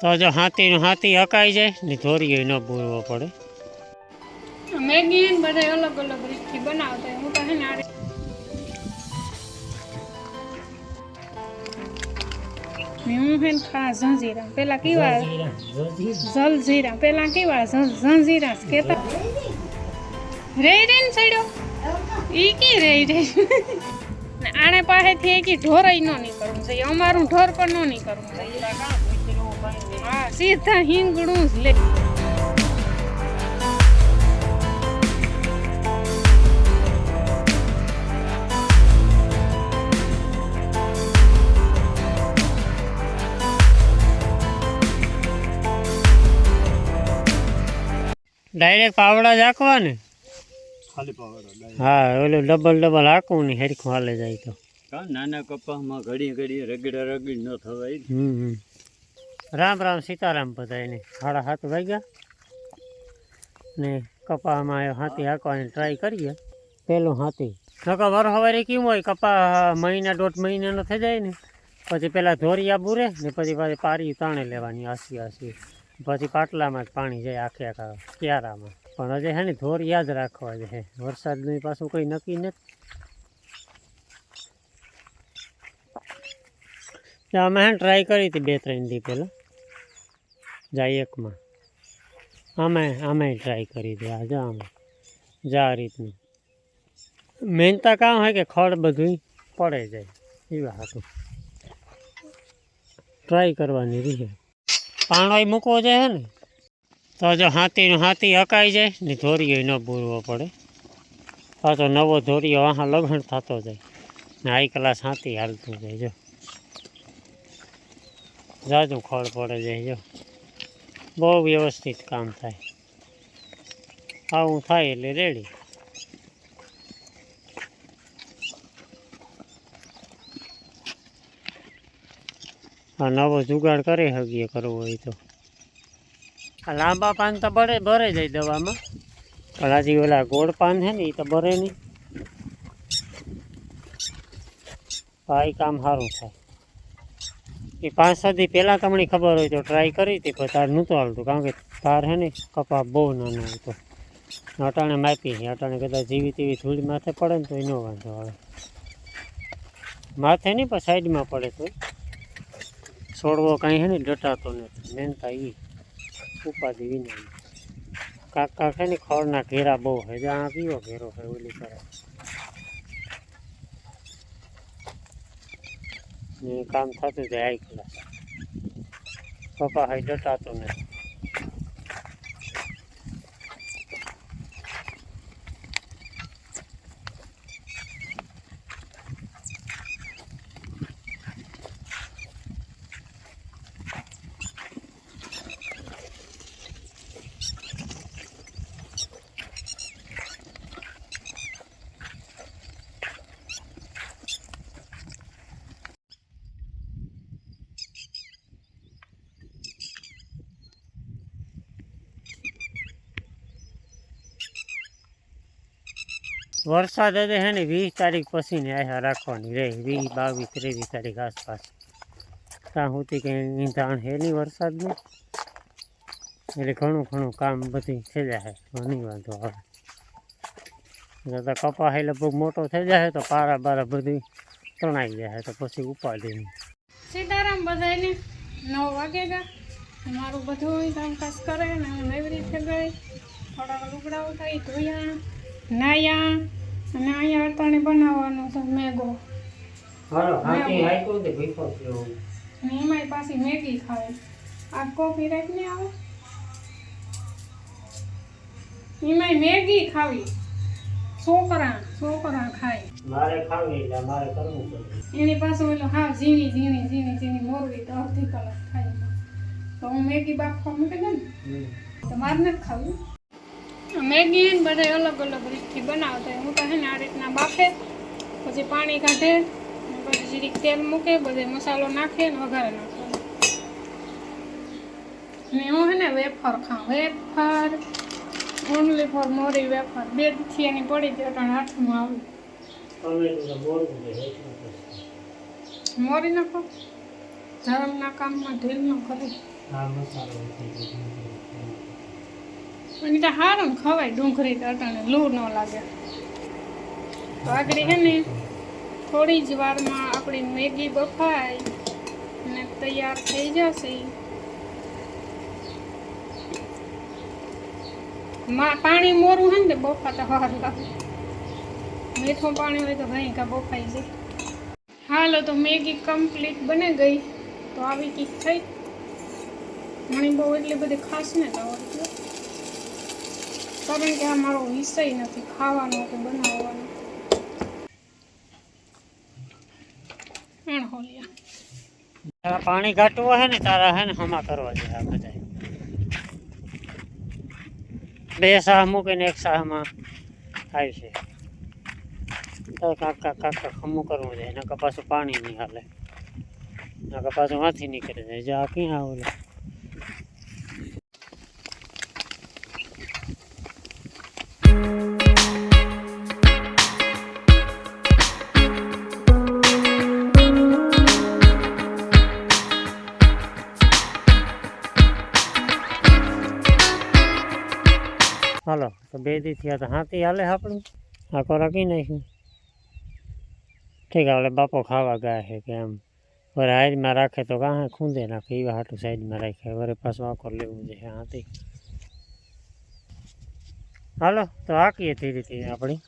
તો જો હાથી હાથી હકાઈ જાય ને ધોરીએ ન પૂરવો પડે. મેગી ને બધા અલગ અલગ રીતથી બનાવતા હું તો હે ને ખા ઝંઝીરા. પેલા કેવા જલજીરા પેલા કેવા ઝંઝીરા કેતા રે રે ને સડ્યો ઈ કી રે રે ને આને પાસેથી એકી ઢોરાઈ નો નીકળવું જોઈએ. અમારું ઢોર પણ નો નીકળવું જોઈએ. હા સીધા હિંગણું જ લે ડાયરેક્ટ પાવડા જ હાંકવા ને ખાલી પાવડો હા ઓલું ડબલ ડબલ હાંકવું ને હેરખું હાલે જાય તો. નાના કપામાં ઘડી ઘડી રગડા રગડી ન થવાય? હમ હમ. રામ રામ સીતારામ બધાને સાડા સાત વાગ્યા ને કપામાં હાથી હાંકવાની ટ્રાય કરીએ. પેલું હાથી. નકર વર સવારે કેવું હોય? કપા મહિના દોઢ મહિનાનો થઈ જાય ને. પછી પેલા ધોરિયા બુરે ને પછી પાછી પારી તાણે લેવાની આસી આસી. પછી પાટલામાં જ પાણી જાય આખે આખા ક્યારામાં. પણ હજી હે ને ધોરિયા જ રાખવા છે વરસાદનું પાછું કંઈ નક્કી નથી. ત્યાં અમે હે ટ્રાય કરી હતી બે ત્રણ દી પહેલાં. જાય એકમાં અમે અમે ટ્રાય કરી હતી આ જા આમાં જા આ રીતનું મહેનતા કામ હોય કે ખડ બધું પડે જાય એવા હતું ટ્રાય કરવાની રહી પાણોય મૂકવો જાય ને તો જો હાથીનું હાથી હકાઈ જાય ને ધોરીઓ ન બોરવો પડે પાછો નવો ધોરીઓ વાહ લગણ થતો જાય ને હાઈ ક્લાસ હાથી હાલતું જાય જો જાજુ ખડ પડે જાય જો બહુ વ્યવસ્થિત કામ થાય. આવું થાય એટલે રેડી. આ નવો જુગાડ કરી શકીએ કરવો હોય તો. આ લાંબા પાન તો ભરે ભરે જાય દવામાં. પણ આજે ઓલા ગોળ પાન છે ને એ તો ભરે નહીં. આ કામ સારું થાય. એ પાંચ સાત દી પહેલાં તમને ખબર હોય તો ટ્રાય કરી હતી, પણ તાર નહોતું હાલતું, કારણ કે તાર હે ને કપા બહુ નાનો હતો. અટાણે માપી છે, અટાણે કદાચ જીવી તેવી ધૂળ માથે પડે ને તો એનો વાંધો આવે. માથે નહીં, પણ સાઈડમાં પડે તો છોડવો કાંઈ હે ને ડટાતો નથી મહેનતા એ ઉપાધિ વિના કાક કાક હે ને ખોળના ઘેરા બહુ હોય જ્યાં કયો ઘેરો હોય ઓલી કરે કામ થતું જાય પપ્પા હાઈ ડટાતો નથી વરસાદ હશે હે ને, વીસ તારીખ પછી ને આશા રાખવાની રહે વીસ, બાવીસ, ત્રેવીસ તારીખ આસપાસ. ત્યાં સુધી કંઈ ઈંધાણ હે નહીં વરસાદનું. એટલે ઘણું ઘણું કામ બધી થઈ જાય નહીં વાંધો આવે. જતા કપા હે લગભગ મોટો થઈ જાય તો પારા બારા બધી તણાઈ જાય તો પછી ઉપાડી નહીં સીતારામ બધાને નવ વાગે ગયા મારું બધું કામકાજ કરે ને, હું નવી રીતે ગઈ થોડાક લુગડા ઉઠાવી ધોયા. નાયા અને અહીંયા અટાણે બનાવવાનું છે મેગો. હાલો હાથી હાઈકું તે ભીખો થયો અને એમાંય પાછી મેગી ખાવે. આ કોફી રાખને આવે. એમાંય મેગી ખાવી. છોકરા છોકરા ખાય. મારે ખાવી એટલે મારે કરવું પડે. એની પાસે ઓલો હા ઝીણી ઝીણી ઝીણી ઝીણી મોરવી તો અડધી કલાક થાય એમાં. તો હું મેગી બાફવા મૂકી દઉં ને? તો મારે નથી ખાવું. મેગી ને બધા અલગ અલગ રીતથી બનાવતા હોય. હું તો હે ને આ રીતના બાફે, પછી પાણી કાઢે ને પછી જીરીક તેલ મૂકે, બધે મસાલો નાખે ને વઘારે નાખે ને હું હે ને વેફર ખાઉં. વેફર ઓનલી ફોર મોરી વેફર. બેથી એની પડી હતી અટાણે હાથમાં આવી. ટમેટું તો બોલવું છે એટલું જ. મોરી નાખો? મોરી નાખો ને પછી વેફર નાખો ને પછી જીરીક તેલ મૂકે પછી પાણી કાઢે ને પછી જીરીક તેલ મૂકે પછી મસાલો નાખે ને વઘારે નાખે ને હું હે ને વેફર ખાઉં વેફર ઓનલી ફોર મોરી વેફર બેથી એની પડી હતી અટાણે હાથમાં આવી ધર્મના કામમાં ઢીલ ન કરે. આ મસાલો થઈ ગયો અને તો સારું ખવાય, ડુંગળી અટાણે લૂ ન લાગે. તો આગળ હે ને, થોડી જ વારમાં આપણી મેગી બફાય અને તૈયાર થઈ જશે. પાણી મોરું હે ને તે બફાતા વાર લાગે. મીઠું પાણી હોય તો ઘણી કા બફાઈ જાય. હાલો તો મેગી કમ્પ્લીટ બની ગઈ. તો આવી કીક થઈ. મને બહુ એટલી બધી ખાસ ને તો આવડતી કારણ કે આ મારો વિષય નથી ખાવાનો કે બનાવવાનો અણહોલિયા તારા પાણી ઘાટવું હોય ને તારા હે ને હમા કરવા જોઈએ આ બધા બે શાહ મૂકીને એક શાહમાં થાય છે તો કાકા કાકા ખમું કરવું જોઈએ નકર પાછું પાણી નહીં હાલે નકર પાછું હાથી નીકળી જાય જા ક્યાં આવું હાલો, તો બે દી થયા તો હાથી હાલે આપણું. આ કોરા કઈ નાખ્યું ઠીક આપણે બાપો ખાવા ગયા છે કે એમ વરે હાઈડમાં રાખે તો કાં ખૂંદે નાખે, એવા હાટું સાઈડમાં રાખે. વરે પાછું આખો લેવું છે હાથી હાલો, તો હાકીએ ધીરે ધીરે આપણી.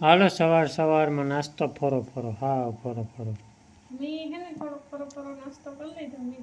હાલો સવાર સવારમાં નાસ્તો ફરો ફરો. હા ફરો ફરો. મેં હે ને થોડો ફરો થોડો નાસ્તો કરી લીધો. મેં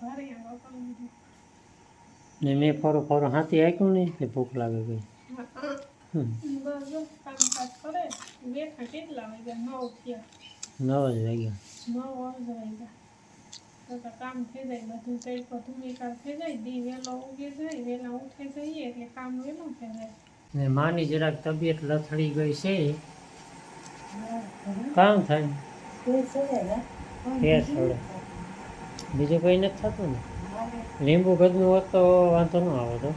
ભારે આંગળો કરી લીધો. ને મેં ફરો ફરો હાથી આંક્યું નહીં? તે ભૂખ લાગે ગઈ નવ જ વાગ્યા. તો કામ થઈ જાય બધું બધું નિકાલ થઈ જાય દી વહેલો ઉગે જાય વહેલા ઉઠે જઈએ એટલે કામ વહેલું થઈ જાય. ને માની જરાક તબિયત લથડી ગઈ છે. કામ થાય. ફેર છોડે બીજું કંઈ નથી થતું ને? લીંબુ ગદનું હોત તો વાંધો ન આવે તો.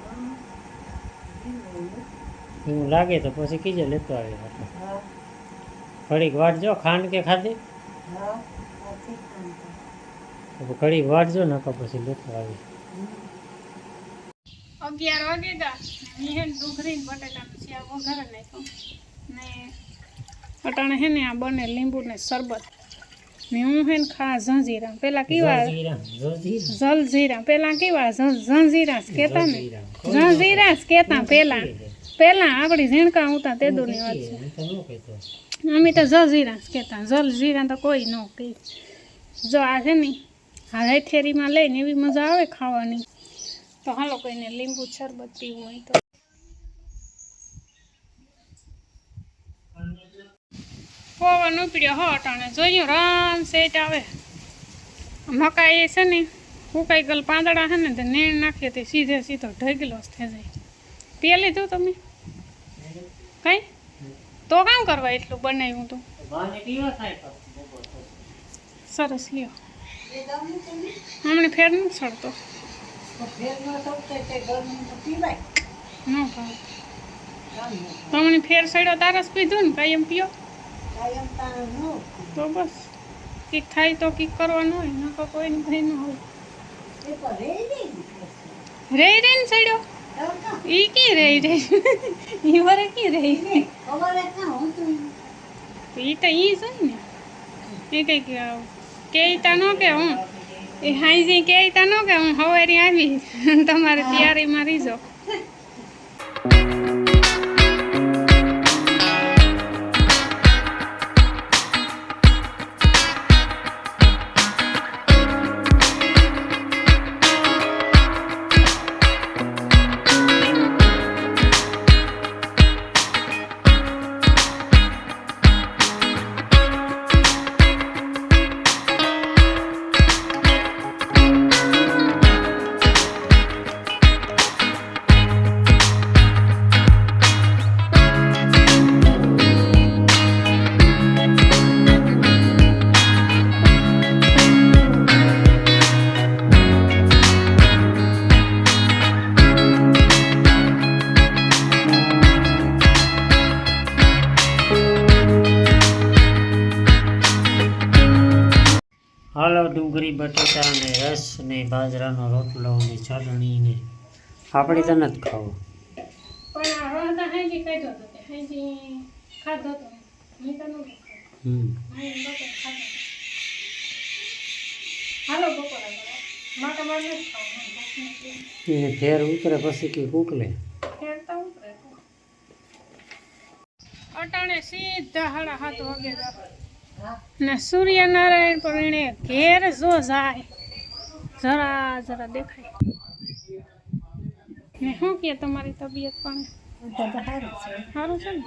એવું લાગે તો પછી કીજે લેતો આવી ઘડીક વાટજો ખાંડ કે ખાધી? ઘડીક વાટજો નકર પછી લેતો આવી અગિયાર વાગે ગયા મેં હે ને ડુંગળી ને વઘારે નાખ્યું. ને અટાણે હે ને આ બને લીંબુ ને શરબત. ને હું હે ને ખા ઝંઝીરા. પેલા કેવા જલજીરા, પેલા કેવા? ઝં- ઝંઝીરા કેતા ને. ઝંઝીરા. કેતા પેલા. પેલા આપણી ઝીણકા ઉતા તે દૂરની વાત છે. અમે તો જલજીરા કેતા. જલજીરા તો કોઈ ન કહે. જો આ છે ને આ હથેરીમાં લઈને એવી મજા આવે ખાવાની. તો હાલો કોઈને લીંબુ શરબત પીવું હોય તો. પવન ઉપડ્યો હો અટાણે. જોયું રામ સેટ આવે. મકાઈ છે ને ફૂકાઈ ગયેલ પાંદડા છે ને, તે નીણ નાખીએ તે સીધે સીધો ઢગલો જ થઈ જાય. પી લીધું તમે? કઈ? તો કામ કરવા એટલું બનાવ્યું તું. સરસ, લ્યો. હમણાં ફેર નથી ચડતો તમને ફેર સડ્યો તારસ પીધું ને કાંઈ એમ પીઓ. તો બસ. કીક થાય તો કીક કરવાનું હોય નકર કોઈ ભય ન હોય. રહી રહી ને સડ્યો? ઈ કી રહી રહી ઈ વરે કી રહી ઈ તો ઈ જ હોય ને. એ કઈ કંઈક કેતા ન કે હું. એ હાઈજી કહેતા ન કે હું હવારી આવી તમારે તૈયારીમાં રીજો ડુંગળી બટેટા અને રસ ને બાજરાનો રોટલો ને ચટણી ને આપણે તો. નથી ખાવું. એને ફેર ઉતરે પછી કે તો. અટાણે સીધા હાડા હાથ વાગે. ને સૂર્યનારાયણ પણ એને ઘેર જો જાય. જરા જરા દેખાય. ને શું કે તમારી તબિયત પણ? સારું છે ને?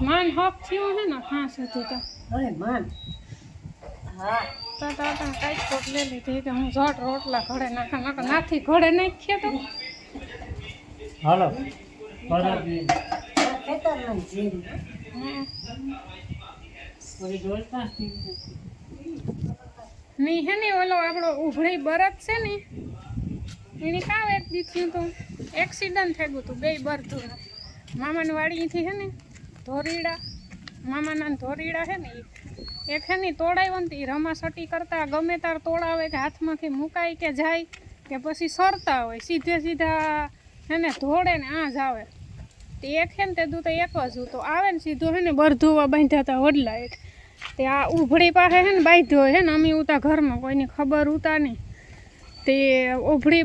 માન હક થયું છે ને હા સુધી તો. તો તો અટાણે કાંઈક કોટ લઈ લીધી. કે હું ઝટ રોટલા ઘડે નાખા નાખા નાથી ઘડે નાખીએ તો. હાલો. પછી જોઈતા ની હે ને, ઓલો આપણો ઉભળી બરત છે ને, એની કાવ એક દી તો? એક્સિડન્ટ થઈ ગયું હતું બે બરતું મામાની વાડીથી હે ને, ધોરીડા, મામાના ધોરીડા હે ને. એક હે ને તોડાવ્યો ને ઈ રમાસટી કરતા, ગમે તાર તોડાવે કે હાથમાંથી મુકાય કે જાય, કે પછી સરતા હોય, સીધે સીધા હે ને ધોડે ને આ જ આવે. તે એક હે ને તે દૂધ એક જ તો આવે ને સીધો હે ને બરધુવા બાંધ્યા હતા વડલા હેઠ તે આ ઉભળી પાસે હે ને બાંધ્યો હે ને, અમે ઉતા ઘરમાં, કોઈની ખબર ઉતા નહીં તે ઉભળી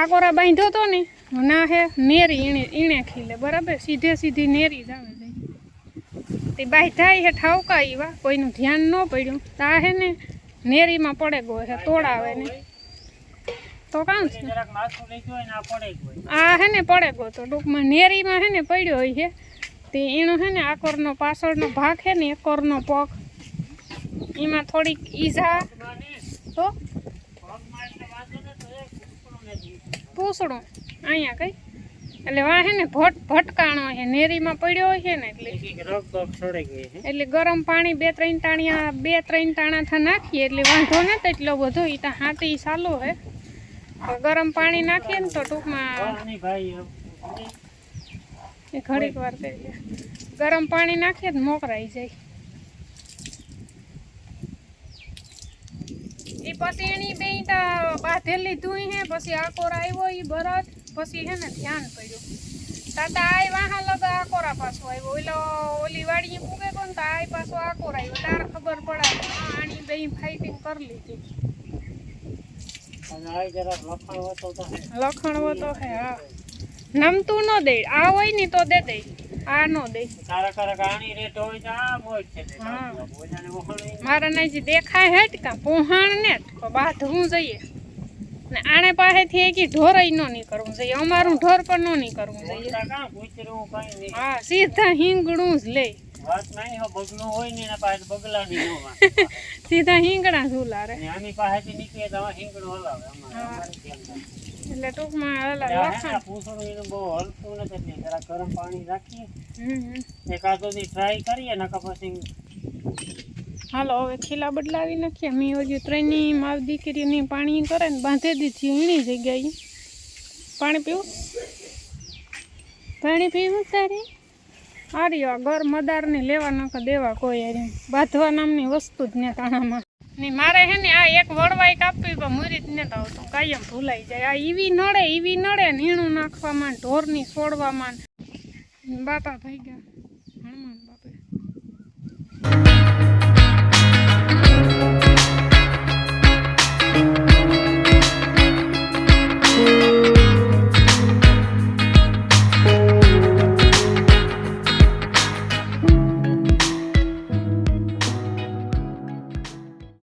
આકોરા બાંધ્યો તો ને, ના હે, નેરી ઈણે ઈણે ખીલે, બરાબર? સીધે સીધી નેરી જ આવે તે બાંધ્યા હે, ઠાવકા એવા કોઈનું ધ્યાન ન પડ્યું. તા હે ને, નેરીમાં પડે ગયો હે, તોડાવે ને. તો કામ છે જરાક માથું લઈ ગયો ને આ પડે ગયો આ હે ને પડે ગયો તો ટૂંકમાં નેરીમાં હે ને પડ્યો હોય છે. તે એનો હે ને આકોરનો પાછળનો ભાગ હે ને એકોરનો પગ. એમાં થોડીક ઈજા. તો પૂછડું. અહીંયા કઈ? એટલે વા હે ને ભટ ભટકાણો છે નેરીમાં પડ્યો હોય છે ને એટલે. રગ બગ છોડે ગઈ છે એટલે ગરમ પાણી બે ત્રણ તાણિયા બે ત્રણ તાણાથા નાખીએ એટલે વાંધો નથી એટલો બધો. એ તો હાથી ચાલુ હે. પણ ગરમ પાણી નાખીએ ને તો ટૂંકમાં એ ઘડીક વાર કરીએ ગરમ પાણી નાખીએ ને મોકરાઈ જાય. એ પછી એની બે ઈંટા બાંધેલી ધુઈ હે પછી આકોર આવ્યો એ બરત પછી હે ને ધ્યાન પડ્યું તાતા આય વાહા લગા આકોરા પાછો આવ્યો ઓલો ઓલી વાડીએ પૂગે કોણ તો આય પાછો આકોર આવ્યો તાર ખબર પડાય. હા આની બે ફાઇટિંગ કરી લીધી અને આ જરાક લખણ હોતો તો હે. લખણવો તો હે, હા. નમતું ન દે, આ હોય ને તો દે દે, આ ન દે. હોય તો આ મોજ મારા ને જે દેખાય હેટ કા, પોહાણ ને તો બાંધવું જોઈએ. ને આણે પાસેથી એક ઢોરય ન નીકળવું જોઈએ, અમારું ઢોર પણ ન નીકળવું જોઈએ. હા, સીધા હિંગડું જ લે. વાત નહીં હો બગલું હોય ને એના પાસે બગલાની ન વાત. સીધા હિંગડા ઝુલારે અને આની પાસેથી નીકળે તો હિંગણું હલાવે અમારે હા. અમારે કેમ થાય. એટલે ટૂંકમાં હલા ત્યાં હે ને આ લખણ પૂંછડું એનું બહુ હલતું નથી એટલે જરા ગરમ પાણી રાખીએ. હમ હમ. એકાદ દી ટ્રાય કરીએ નકર પછી હાલો હવે ખીલા બદલાવી નાખીએ. મેં હજુ ત્રણની મારી દીકરીની પાણી કરે ને બાંધી દીધી એની જગ્યાએ. પાણી પીવું? પાણી પીવું તારે? આર્યો ઘર મદારને લેવા નકર દેવા કોઈ હારે બાંધવા નામની વસ્તુ જ ને તાણામાં ને મારે હે ને આ એક વળવાઈ કાપવી પણ મુરી જ નતા આવતું કાયમ ભૂલાઈ જાય. આ ઈવી નડે ઈવી નડે નીણું નાખવામાં ઢોરની છોડવામાં બાપા ભાઈ ગયા.